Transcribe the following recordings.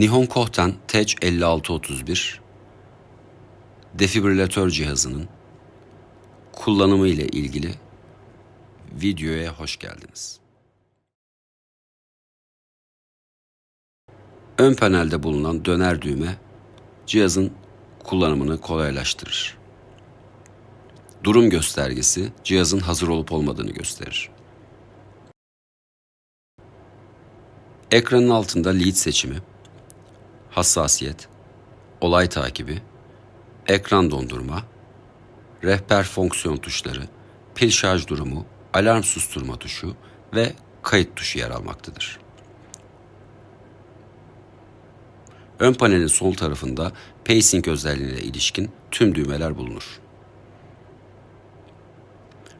Nihon Kohten Tech 5631 defibrilatör cihazının kullanımı ile ilgili videoya hoş geldiniz. Ön panelde bulunan döner düğme cihazın kullanımını kolaylaştırır. Durum göstergesi cihazın hazır olup olmadığını gösterir. Ekranın altında lead seçimi, hassasiyet, olay takibi, ekran dondurma, rehber fonksiyon tuşları, pil şarj durumu, alarm susturma tuşu ve kayıt tuşu yer almaktadır. Ön panelin sol tarafında pacing özelliğine ilişkin tüm düğmeler bulunur.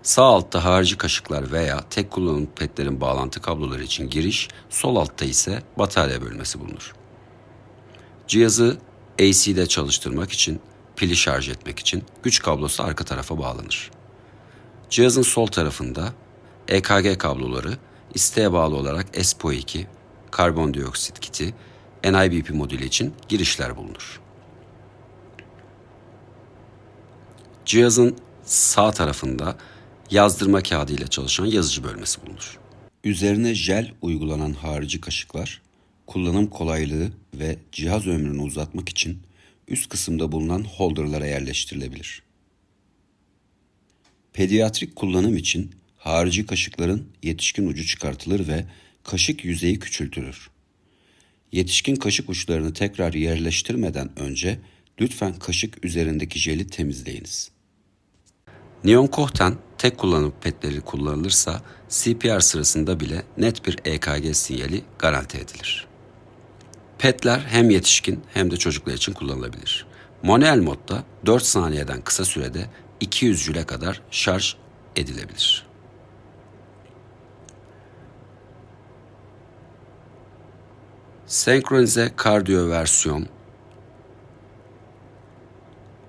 Sağ altta harici kaşıklar veya tek kullanım petlerin bağlantı kabloları için giriş, sol altta ise batarya bölmesi bulunur. Cihazı AC'de çalıştırmak için, pili şarj etmek için güç kablosu arka tarafa bağlanır. Cihazın sol tarafında EKG kabloları isteğe bağlı olarak SPO2, karbondioksit kiti, NIBP modülü için girişler bulunur. Cihazın sağ tarafında yazdırma kağıdı ile çalışan yazıcı bölmesi bulunur. Üzerine jel uygulanan harici kaşıklar, kullanım kolaylığı ve cihaz ömrünü uzatmak için üst kısımda bulunan holderlara yerleştirilebilir. Pediatrik kullanım için harici kaşıkların yetişkin ucu çıkartılır ve kaşık yüzeyi küçültülür. Yetişkin kaşık uçlarını tekrar yerleştirmeden önce lütfen kaşık üzerindeki jeli temizleyiniz. Neon Kohten tek kullanım petleri kullanılırsa CPR sırasında bile net bir EKG sinyali garanti edilir. Petler hem yetişkin hem de çocuklar için kullanılabilir. Manuel modda 4 saniyeden kısa sürede 200 jüle kadar şarj edilebilir. Senkronize kardiyo versiyon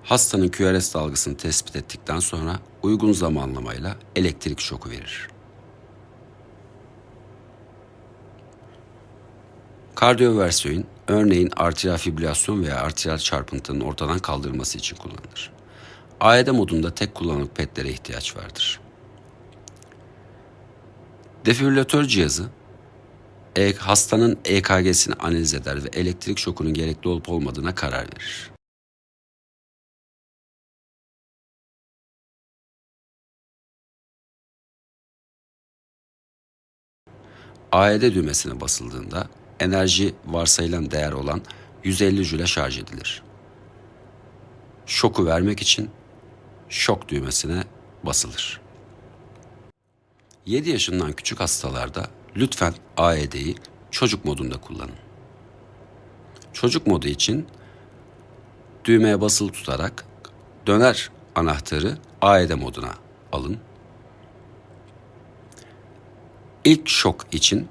hastanın QRS dalgasını tespit ettikten sonra uygun zamanlamayla elektrik şoku verir. Kardiyoversiyon örneğin arteriyel fibrilasyon veya arteriyel çarpıntının ortadan kaldırılması için kullanılır. AED modunda tek kullanımlık petlere ihtiyaç vardır. Defibrilatör cihazı e, hastanın EKG'sini analiz eder ve elektrik şokunun gerekli olup olmadığına karar verir. AED düğmesine basıldığında enerji varsayılan değer olan 150 jüle şarj edilir. Şoku vermek için şok düğmesine basılır. 7 yaşından küçük hastalarda lütfen AED'yi çocuk modunda kullanın. Çocuk modu için düğmeye basılı tutarak döner anahtarı AED moduna alın. İlk şok için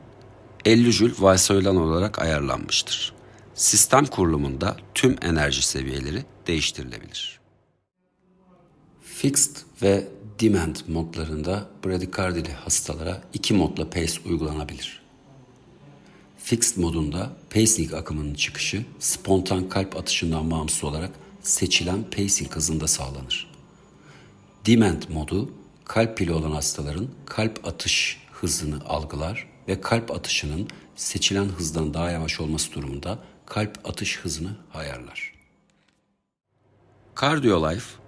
50 jül varsayılan olarak ayarlanmıştır. Sistem kurulumunda tüm enerji seviyeleri değiştirilebilir. Fixed ve Demand modlarında bradikardili hastalara iki modla pace uygulanabilir. Fixed modunda pacing akımının çıkışı spontan kalp atışından bağımsız olarak seçilen pacing hızında sağlanır. Demand modu kalp pili olan hastaların kalp atış hızını algılar ve kalp atışının seçilen hızdan daha yavaş olması durumunda kalp atış hızını ayarlar. CardioLife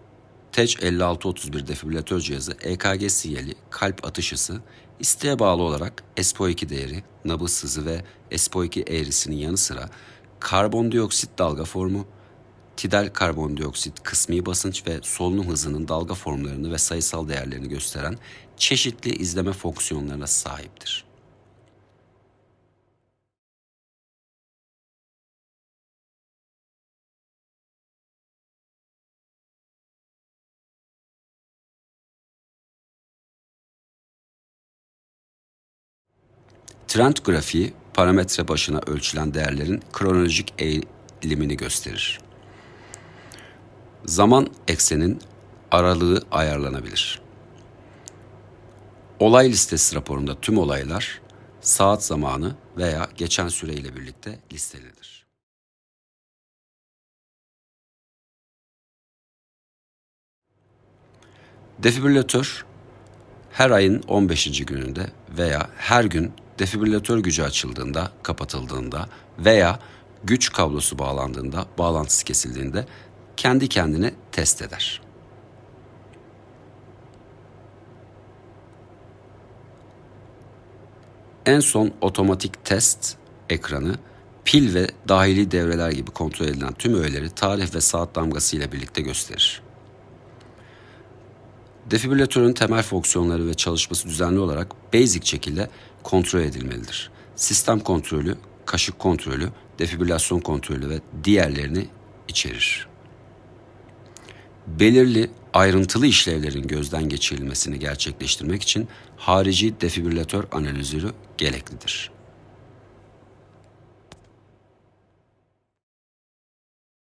TEC 5631 defibrilatör cihazı EKG sinyali, kalp atış hızı, isteğe bağlı olarak SPO2 değeri, nabız hızı ve SPO2 eğrisinin yanı sıra karbondioksit dalga formu, tidal karbondioksit, kısmi basınç ve solunum hızının dalga formlarını ve sayısal değerlerini gösteren çeşitli izleme fonksiyonlarına sahiptir. Trend grafiği parametre başına ölçülen değerlerin kronolojik eğilimini gösterir zaman eksenin aralığı ayarlanabilir. Olay listesi raporunda tüm olaylar saat zamanı veya geçen süreyle birlikte listelenir. Defibrilatör her ayın 15. gününde veya her gün defibrilatör gücü açıldığında, kapatıldığında veya güç kablosu bağlandığında, bağlantısı kesildiğinde kendi kendine test eder. En son otomatik test ekranı pil ve dahili devreler gibi kontrol edilen tüm öğeleri tarih ve saat damgası ile birlikte gösterir. Defibrilatörün temel fonksiyonları ve çalışması düzenli olarak basic şekilde kontrol edilmelidir. Sistem kontrolü, kaşık kontrolü, defibrilasyon kontrolü ve diğerlerini içerir. Belirli ayrıntılı işlevlerin gözden geçirilmesini gerçekleştirmek için harici defibrilatör analizörü gereklidir.